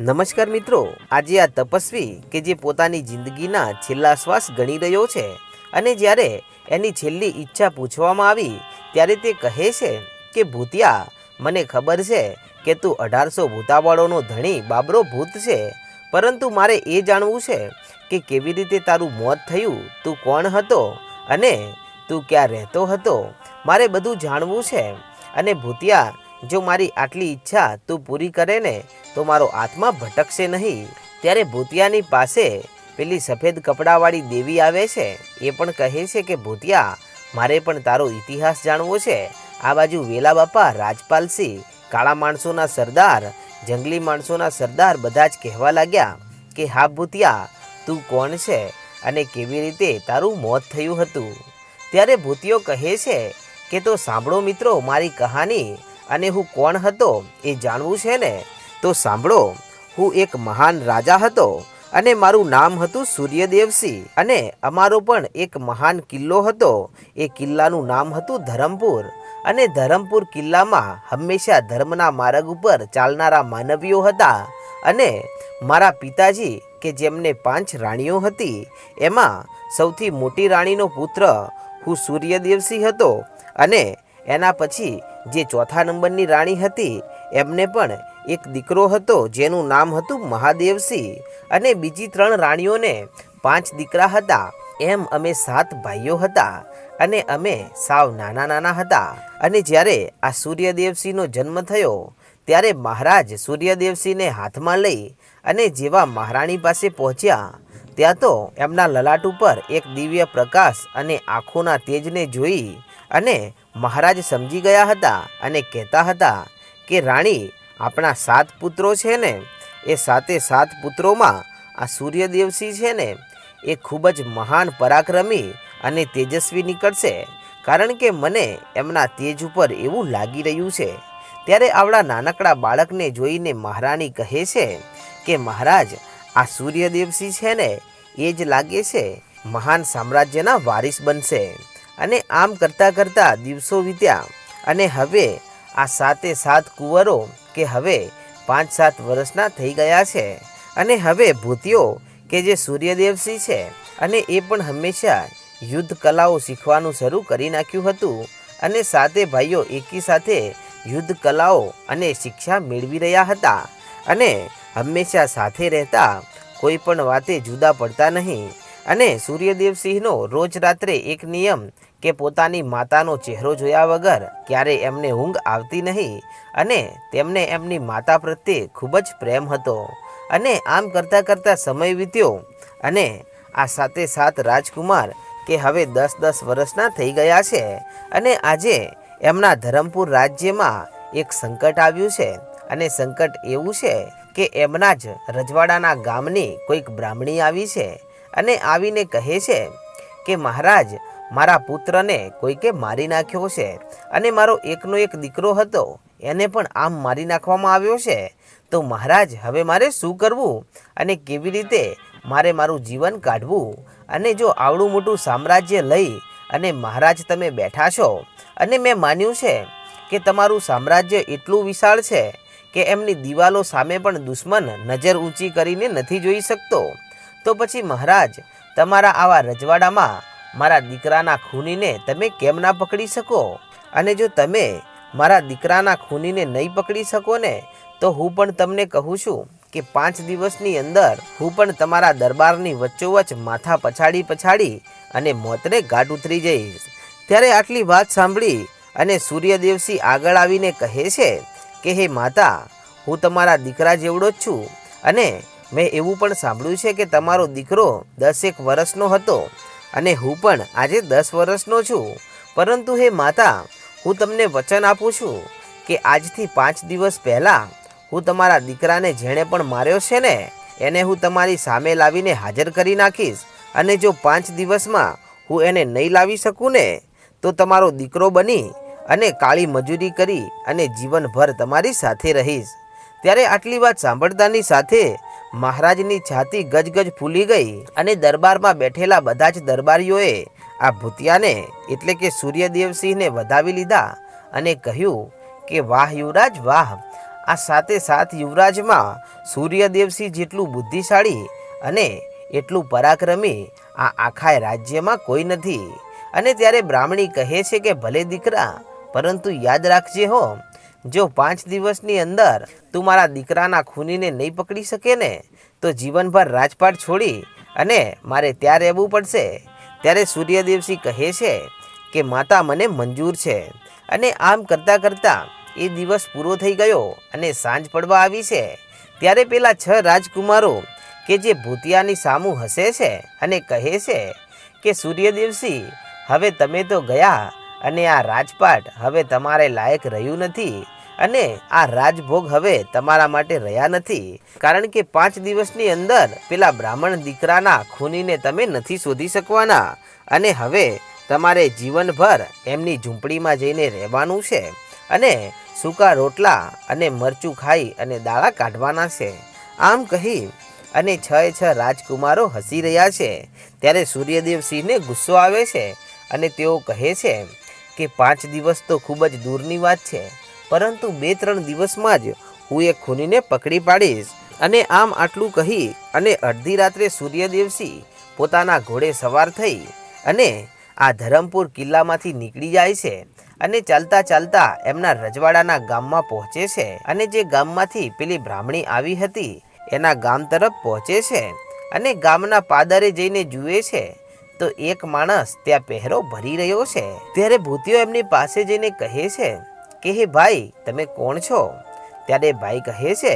નમસ્કાર મિત્રો, આજે આ તપસ્વી કે જે પોતાની જિંદગીના છેલ્લા શ્વાસ ગણી રહ્યો છે અને જ્યારે એની છેલ્લી ઈચ્છા પૂછવામાં આવી, ત્યારે તે કહે છે કે, ભૂતિયા, મને ખબર છે કે તું અઢારસો ભૂતાવાળોનો ધણી બાબરો ભૂત છે, પરંતુ મારે એ જાણવું છે કે કેવી રીતે તારું મોત થયું, તું કોણ હતો અને તું ક્યાં રહેતો હતો, મારે બધું જાણવું છે અને ભૂતિયા જો મારી આટલી ઈચ્છા તું પૂરી કરે ને, તો મારો આત્મા ભટકશે નહીં. ત્યારે ભૂતિયાની પાસે પેલી સફેદ કપડાવાળી દેવી આવે છે. એ પણ કહે છે કે, ભૂતિયા, મારે પણ તારો ઇતિહાસ જાણવો છે. આ બાજુ વેલા બાપા રાજપાલસિંહ કાળા માણસોના સરદાર, જંગલી માણસોના સરદાર બધા જ કહેવા લાગ્યા કે, હા ભૂતિયા, તું કોણ છે અને કેવી રીતે તારું મોત થયું હતું? ત્યારે ભૂતિયો કહે છે કે, તો સાંભળો મિત્રો મારી કહાની. અને હું કોણ હતો એ જાણવું છે ને? તો સાંભળો, હું એક મહાન રાજા હતો અને મારું નામ હતું સૂર્યદેવસિંહ અને અમારો પણ એક મહાન કિલ્લો હતો. એ કિલ્લાનું નામ હતું ધરમપુર અને ધરમપુર કિલ્લામાં હંમેશા ધર્મના માર્ગ ઉપર ચાલનારા માનવીઓ હતા અને મારા પિતાજી, કે જેમને પાંચ રાણીઓ હતી, એમાં સૌથી મોટી રાણીનો પુત્ર હું સૂર્યદેવસિંહ હતો અને એના પછી જે ચોથા નંબરની રાણી હતી, એમને પણ એક દીકરો હતો જેનું નામ હતું મહાદેવસિંહ અને બીજી ત્રણ રાણીઓને પાંચ દીકરા હતા. એમ અમે સાત ભાઈઓ હતા અને અમે સાવ નાના નાના હતા. અને જ્યારે આ સૂર્યદેવસિંહનો જન્મ થયો, ત્યારે મહારાજ સૂર્યદેવસિંહને હાથમાં લઈ અને જેવા મહારાણી પાસે પહોંચ્યા, ત્યાં તો એમના લલાટ ઉપર એક દિવ્ય પ્રકાશ અને આંખોના તેજને જોઈ અને મહારાજ સમજી ગયા હતા અને કહેતા હતા કે, રાણી, આપણા સાત પુત્રો છે ને, એ સાતે સાત પુત્રોમાં આ સૂર્યદેવસિંહ છે ને, એ ખૂબ જ મહાન પરાક્રમી અને તેજસ્વી નીકળશે. કારણ કે મને એમના તેજ ઉપર એવું લાગી રહ્યું છે. ત્યારે આવડા નાનકડા બાળકને જોઈને મહારાણી કહે છે કે, મહારાજ, આ સૂર્યદેવસિંહ છે ને, એ જ લાગે છે. મહાન સામ્રાજ્યના વારિસ બનશે. અને આમ કરતાં કરતાં દિવસો વીત્યા અને હવે આ સાતે સાત કુંવરો કે હવે પાંચ સાત વર્ષના થઈ ગયા છે. અને હવે ભૂતિયો કે જે સૂર્યદેવસિંહ છે અને એ પણ હંમેશા યુદ્ધ કલાઓ શીખવાનું શરૂ કરી નાખ્યું હતું અને સાતે ભાઈઓ એકી સાથે યુદ્ધ કલાઓ અને શિક્ષા મેળવી રહ્યા હતા. અને હંમેશા સાથે રહેતા કોઈ પણ વાતે જુદા પડતા નહીં. અને સૂર્યદેવસિંહનો રોજ રાત્રે એક નિયમ કે પોતાની માતાનો ચહેરો જોયા વગર ક્યારે એમને ઊંઘ આવતી નહીં અને તેમને એમની માતા પ્રત્યે ખૂબ જ પ્રેમ હતો. અને આમ કરતાં કરતાં સમય વીત્યો અને આ સાતે સાત રાજકુમાર કે હવે દસ દસ વર્ષના થઈ ગયા છે અને આજે એમના ધરમપુર રાજ્યમાં એક સંકટ આવ્યું છે. અને સંકટ એવું છે કે એમના જ રજવાડાના ગામની કોઈક બ્રાહ્મણી આવી છે. અને આવીને કહે છે કે, મહારાજ, મારા પુત્રને કોઈકે મારી નાખ્યો છે અને મારો એકનો એક દીકરો હતો, એને પણ આમ મારી નાખવામાં આવ્યો છે. તો મહારાજ, હવે મારે શું કરવું અને કેવી રીતે મારે મારું જીવન કાઢવું? અને જો આવડું મોટું સામ્રાજ્ય લઈ અને મહારાજ તમે બેઠા છો અને મેં માન્યું છે કે તમારું સામ્રાજ્ય એટલું વિશાળ છે કે એમની દિવાલો સામે પણ દુશ્મન નજર ઊંચી કરીને નથી જોઈ શકતો. તો પછી મહારાજ, તમારા આવા રજવાડામાં મારા દીકરાના ખૂનીને તમે કેમ ના પકડી શકો? અને જો તમે મારા દીકરાના ખૂનીને નહીં પકડી શકો ને, તો હું પણ તમને કહું છું કે પાંચ દિવસની અંદર હું પણ તમારા દરબારની વચ્ચોવચ્ચ માથા પછાડી પછાડી અને મોતને ગાઢ ઉતરી જઈશ. ત્યારે આટલી વાત સાંભળી અને સૂર્યદેવસિંહ આગળ આવીને કહે છે કે, હે માતા, હું તમારા દીકરા જેવડો જ છું અને મેં એવું પણ સાંભળ્યું છે કે તમારો દીકરો દસેક વર્ષનો હતો અને હું પણ આજે દસ વર્ષનો છું. પરંતુ હે માતા, હું તમને વચન આપું છું કે આજથી પાંચ દિવસ પહેલાં હું તમારા દીકરાને જેણે પણ માર્યો છે ને, એને હું તમારી સામે લાવીને હાજર કરી નાખીશ અને જો પાંચ દિવસમાં હું એને નહીં લાવી શકું ને, તો તમારો દીકરો બની અને કાળી મજૂરી કરી અને જીવનભર તમારી સાથે રહીશ. ત્યારે આટલી વાત સાંભળતાની સાથે મહારાજની છાતી ગજગજ ફૂલી ગઈ અને દરબારમાં બેઠેલા બધા જ દરબારીઓએ આ ભૂતિયાને, એટલે કે સૂર્યદેવસિંહને વધાવી લીધા અને કહ્યું કે, વાહ યુવરાજ, વાહ! આ સાથે સાત યુવરાજમાં સૂર્યદેવસિંહ જેટલું બુદ્ધિશાળી અને એટલું પરાક્રમી આ આખા રાજ્યમાં કોઈ નથી. અને ત્યારે બ્રાહ્મણી કહે છે કે, ભલે દીકરા, પરંતુ યાદ રાખજે હો જો પાંચ દિવસની અંદર તું મારા દીકરાના ખૂનીને નહીં પકડી શકે ને, તો જીવનભર રાજપાટ છોડી અને મારે ત્યાં રહેવું પડશે. ત્યારે સૂર્યદેવસિંહ કહે છે કે, માતા મને મંજૂર છે. અને આમ કરતાં કરતાં એ દિવસ પૂરો થઈ ગયો અને સાંજ પડવા આવી છે. ત્યારે પેલા છ રાજકુમારો કે જે ભૂતિયાની સામું હસે છે અને કહે છે કે, સૂર્યદેવસિંહ, હવે તમે તો ગયા અને આ રાજપાટ હવે તમારે લાયક રહ્યું નથી અને આ રાજભોગ હવે તમારા માટે રહ્યા નથી. કારણ કે પાંચ દિવસની અંદર પેલા બ્રાહ્મણ દીકરાના ખૂનીને તમે નથી શોધી શકવાના અને હવે તમારે જીવનભર એમની ઝૂંપડીમાં જઈને રહેવાનું છે અને સૂકા રોટલા અને મરચું ખાઈ અને દાળા કાઢવાના છે. આમ કહી અને છ છ રાજકુમારો હસી રહ્યા છે. ત્યારે સૂર્યદેવસિંહને ગુસ્સો આવે છે અને તેઓ કહે છે કે પાંચ દિવસ તો ખૂબ જ દૂરની વાત છે, પરંતુ બે ત્રણ દિવસમાં જ હું એ ખૂનીને પકડી પાડીશ. અને આમ આટલું કહી અને અડધી રાત્રે સૂર્યદેવસિંહ પોતાના ઘોડે સવાર થઈ અને આ ધરમપુર કિલ્લામાંથી નીકળી જાય છે અને ચાલતા ચાલતા એમના રજવાડાના ગામમાં પહોંચે છે અને જે ગામમાંથી પેલી બ્રાહ્મણી આવી હતી એના ગામ તરફ પહોંચે છે અને ગામના પાદરે જઈને જુએ છે તો એક માણસ ત્યાં પહેરો ભરી રહ્યો છે. ત્યારે ભૂતિયો એમની પાસે જઈને કહે છે કે, હે ભાઈ, તમે કોણ છો? ત્યારે ભાઈ કહે છે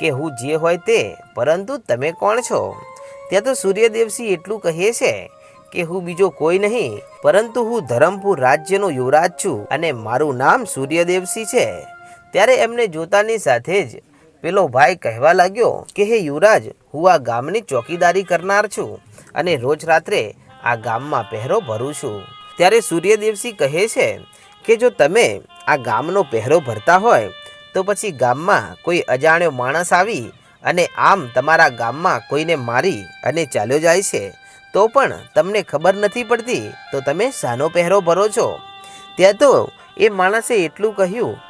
કે, હું જે હોય તે, પરંતુ તમે કોણ છો? ત્યાં તો સૂર્યદેવસિંહ એટલું કહે છે કે, હું બીજો કોઈ નહીં, પરંતુ હું ધરમપુર રાજ્યનો યુવરાજ છું અને મારું નામ સૂર્યદેવસિંહ છે. ત્યારે એમને જોતાની સાથે જ પેલો ભાઈ કહેવા લાગ્યો કે, હે યુવરાજ, હું આ ગામની ચોકીદારી કરનાર છું અને રોજ રાત્રે આ ગામમાં પહેરો ભરું છું. ત્યારે સૂર્યદેવસિંહ કહે છે કે જો તમે આ ગામનો પહેરો ભરતા હોય, તો પછી ગામમાં કોઈ અજાણ્યો માણસ આવી અને આમ તમારા ગામમાં કોઈને મારી અને ચાલ્યો જાય છે, તો પણ તમને ખબર નથી પડતી, તો તમે શાનો પહેરો ભરો છો? ત્યાં તો એ માણસે એટલું કહ્યું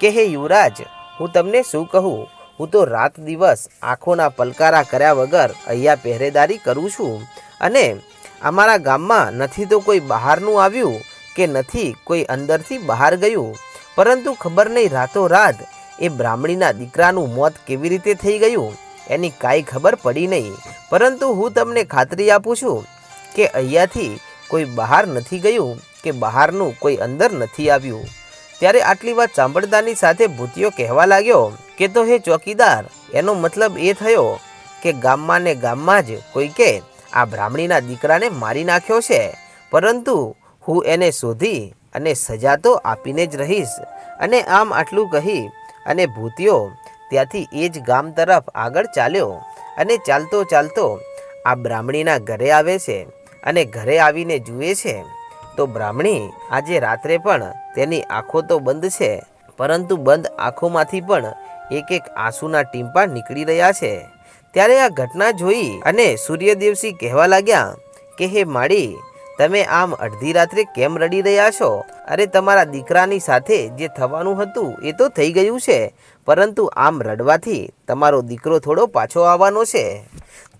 કે, હે યુવરાજ, હું તમને શું કહું? હું તો રાત દિવસ આંખોના પલકારા કર્યા વગર અહીંયા પહેરેદારી કરું છું અને અમારા ગામમાં નથી તો કોઈ બહારનું આવ્યું કે નથી કોઈ અંદરથી બહાર ગયું. પરંતુ ખબર નહીં રાતોરાત એ બ્રાહ્મણીના દીકરાનું મોત કેવી રીતે થઈ ગયું, એની કાંઈ ખબર પડી નહીં. પરંતુ હું તમને ખાતરી આપું છું કે અહીંયાથી કોઈ બહાર નથી ગયું કે બહારનું કોઈ અંદર નથી આવ્યું. ત્યારે આટલી વાત સાંભળતાની સાથે ભૂતિયો કહેવા લાગ્યો કે તો હે ચોકીદાર, એનો મતલબ એ થયો કે ગામમાં ને ગામમાં જ કોઈ કે આ બ્રાહ્મણીના દીકરાને મારી નાખ્યો છે. પરંતુ હું એને શોધી અને સજા તો આપીને જ રહીશ. અને આમ આટલું કહી અને ભૂતિયો ત્યાંથી એ જ ગામ તરફ આગળ ચાલ્યો. અને ચાલતો ચાલતો આ બ્રાહ્મણીના ઘરે આવે છે અને ઘરે આવીને જુએ છે. તો બ્રાહ્મણી આજે રાત્રે પણ તેની આંખો તો બંધ છે. પરંતુ બંધ આંખોમાંથી પણ એક એક આંસુના ટીમ્પા નીકળી રહ્યા છે. ત્યારે આ ઘટના જોઈ અને સૂર્યદેવસિંહ કહેવા લાગ્યા કે, હે માળી, તમે આમ અડધી રાત્રે કેમ રડી રહ્યા છો? અરે, તમારા દીકરાની સાથે જે થવાનું હતું એ તો થઈ ગયું છે, પરંતુ આમ રડવાથી તમારો દીકરો થોડો પાછો આવવાનો છે.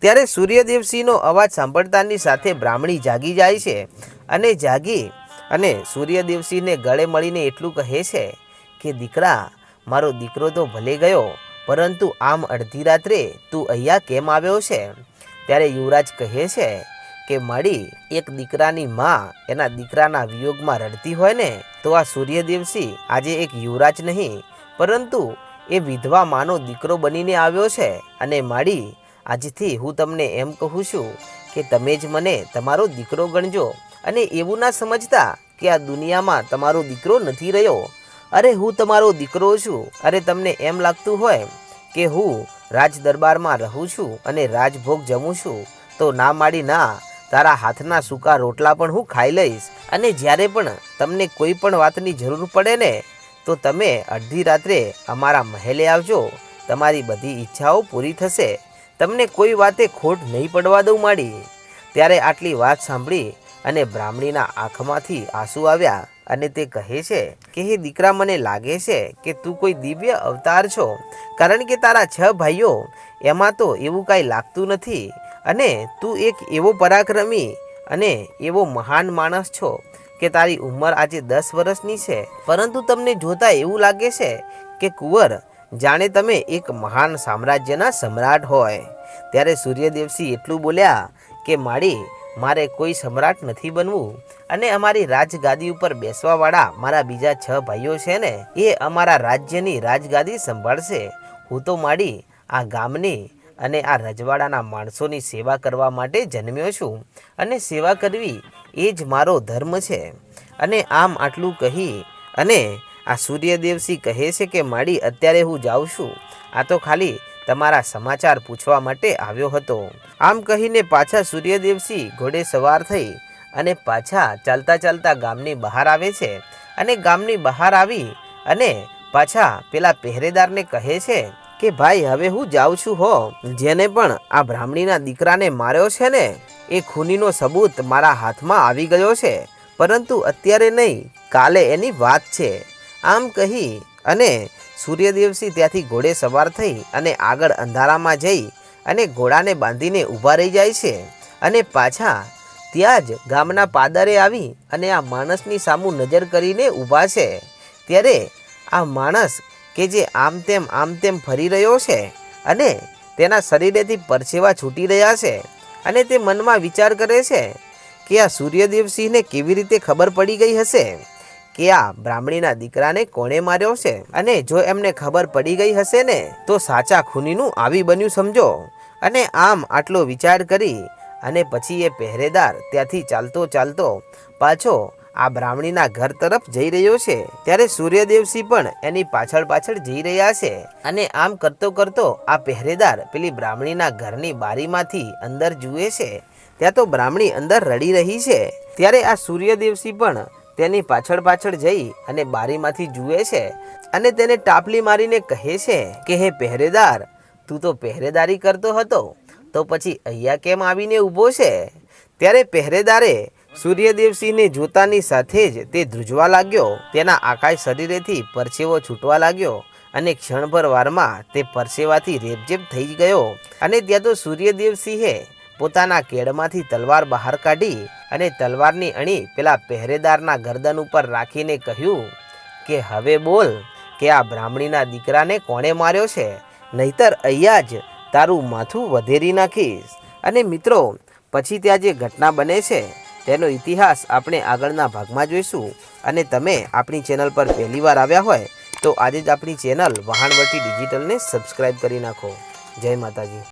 ત્યારે સૂર્યદેવસિંહનો અવાજ સાંભળતાની સાથે બ્રાહ્મણી જાગી જાય છે અને જાગી અને સૂર્યદેવસિંહને ગળે મળીને એટલું કહે છે કે, દીકરા, મારો દીકરો તો ભલે ગયો પરંતુ આમ અડધી રાત્રે તું અહીંયા કેમ આવ્યો છે? ત્યારે યુવરાજ કહે છે કે મળી એક દીકરાની માં એના દીકરાના વિયોગમાં રડતી હોય ને, તો આ સૂર્યદેવસિંહ આજે એક યુવરાજ નહીં, પરંતુ એ વિધવા માનો દીકરો બનીને આવ્યો છે. અને માડી, આજથી હું તમને એમ કહું છું કે તમે જ મને તમારો દીકરો ગણજો. અને એવું ના સમજતા કે આ દુનિયામાં તમારો દીકરો નથી રહ્યો. અરે હું તમારો દીકરો છું. અરે તમને એમ લાગતું હોય કે હું રાજ દરબારમાં રહું છું અને રાજભોગ જમું છું, તો ના માડી ના, તારા હાથના સૂકા રોટલા પણ હું ખાઈ લઈશ. અને જ્યારે પણ તમને કોઈ પણ વાતની જરૂર પડે ને, તો તમે અડધી રાત્રે અમારા મહેલે આવજો. તમારી બધી ઈચ્છાઓ પૂરી થશે. તમને કોઈ વાતે ખોટ નહીં પડવા દઉં માડી. ત્યારે આટલી વાત સાંભળી અને બ્રાહ્મણીના આંખમાંથી આંસુ આવ્યા. અને તે કહે છે કે, હે દીકરા, મને લાગે છે કે તું કોઈ દિવ્ય અવતાર છો, કારણ કે તારા છ ભાઈઓ, એમાં તો એવું કાંઈ લાગતું નથી. અને તું એક એવો પરાક્રમી અને એવો મહાન માણસ છો કે તારી ઉંમર આજે દસ વર્ષની છે. પરંતુ તમને જોતા એવું લાગે છે કે કુંવર, જાણે તમે એક મહાન સામ્રાજ્યના સમ્રાટ હોય. ત્યારે સૂર્યદેવસિંહ એટલું બોલ્યા કે માડી મારે કોઈ સમ્રાટ નથી બનવું. અને અમારી રાજગાદી ઉપર બેસવાવાળા મારા બીજા છ ભાઈઓ છે ને, એ અમારા રાજ્યની રાજગાદી સંભાળશે. હું તો માડી આ ગામની અને આ રજવાડાના માણસોની સેવા કરવા માટે જન્મ્યો છું અને સેવા કરવી એ જ મારો ધર્મ છે. અને આમ આટલું કહી અને આ સૂર્યદેવસિંહ કહે છે કે માડી, અત્યારે હું જાઉં છું. આ તો ખાલી તમારા સમાચાર પૂછવા માટે આવ્યો હતો. આમ કહીને પાછા સૂર્યદેવસિંહ ઘોડે સવાર થઈ અને પાછા ચાલતા ચાલતા ગામની બહાર આવે છે અને ગામની બહાર આવી અને પાછા પેલા પહેરેદારને કહે છે કે, ભાઈ, હવે હું જાઉં છું હો. જેને પણ આ બ્રાહ્મણીના દીકરાને માર્યો છે ને, એ ખૂનીનો સબૂત મારા હાથમાં આવી ગયો છે. પરંતુ અત્યારે નહીં, કાલે એની વાત છે. આમ કહી અને સૂર્યદેવસિંહ ત્યાંથી ઘોડે સવાર થઈ અને આગળ અંધારામાં જઈ અને ઘોડાને બાંધીને ઊભા રહી જાય છે અને પાછા ત્યાં જ ગામના પાદરે આવી અને આ માણસની સામું નજર કરીને ઊભા છે. ત્યારે આ માણસ કે જે આમ તેમ આમ તેમ ફરી રહ્યો છે અને તેના શરીરેથી પરસેવા છૂટી રહ્યા છે અને તે મનમાં વિચાર કરે છે કે આ સૂર્યદેવસિંહને કેવી રીતે ખબર પડી ગઈ હશે? કે આ બ્રાહ્મણીના દીકરાને કોણે માર્યો છે અને જો એમને ખબર પડી ગઈ હશે ને, તો સાચા ખૂનીનું આવી બન્યું સમજો. અને આમ આટલો વિચાર કરી, અને પછી એ પહેરેદાર ત્યાંથી ચાલતો ચાલતો પાછો આ બ્રાહ્મણીના ઘર તરફ જઈ રહ્યો છે. ત્યારે સૂર્યદેવસિંહ પણ એની પાછળ પાછળ જઈ રહ્યા છે. અને આમ કરતો કરતો આ પહેરેદાર પેલી બ્રાહ્મણીના ઘરની બારીમાંથી અંદર જુએ છે. ત્યાં તો બ્રાહ્મણી અંદર રડી રહી છે. ત્યારે આ સૂર્યદેવસિંહ પણ તેની પાછળ પાછળ જઈ અને બારીમાંથી જુએ છે અને તેને ટાપલી મારીને કહે છે કે, હે પહેરેદાર, તું તો પહેરેદારી કરતો હતો. તો પછી અહીંયા કેમ આવીને ઊભો છે? ત્યારે પહેરેદારે સૂર્યદેવસિંહને જોતાની સાથે જ તે ધ્રુજવા લાગ્યો. તેના આકાશ શરીરેથી પરસેવો છૂટવા લાગ્યો અને ક્ષણભર વારમાં તે પરસેવાથી રેબજેબ થઈ ગયો. અને ત્યાં તો સૂર્યદેવસિંહે પોતાના કેડમાંથી તલવાર બહાર કાઢી અને તલવારની અણી પેલા પહેરેદારના ગરદન ઉપર રાખીને કહ્યું, કે હવે બોલ કે આ બ્રાહ્મણીના દીકરાને કોણે માર્યો છે? નહીતર અહીંયા જ તારું માથું વધેરી નાખીશ. અને મિત્રો, પછી ત્યાં જે ઘટના બને છે, તેનો ઇતિહાસ આપણે આગળના ભાગમાં જોઈશું. અને તમે આપણી ચેનલ પર પહેલીવાર આવ્યા હોય, તો આજે જ આપણી ચેનલ વહાણવટી ડિજિટલને સબસ્ક્રાઈબ કરી નાખો. જય માતાજી.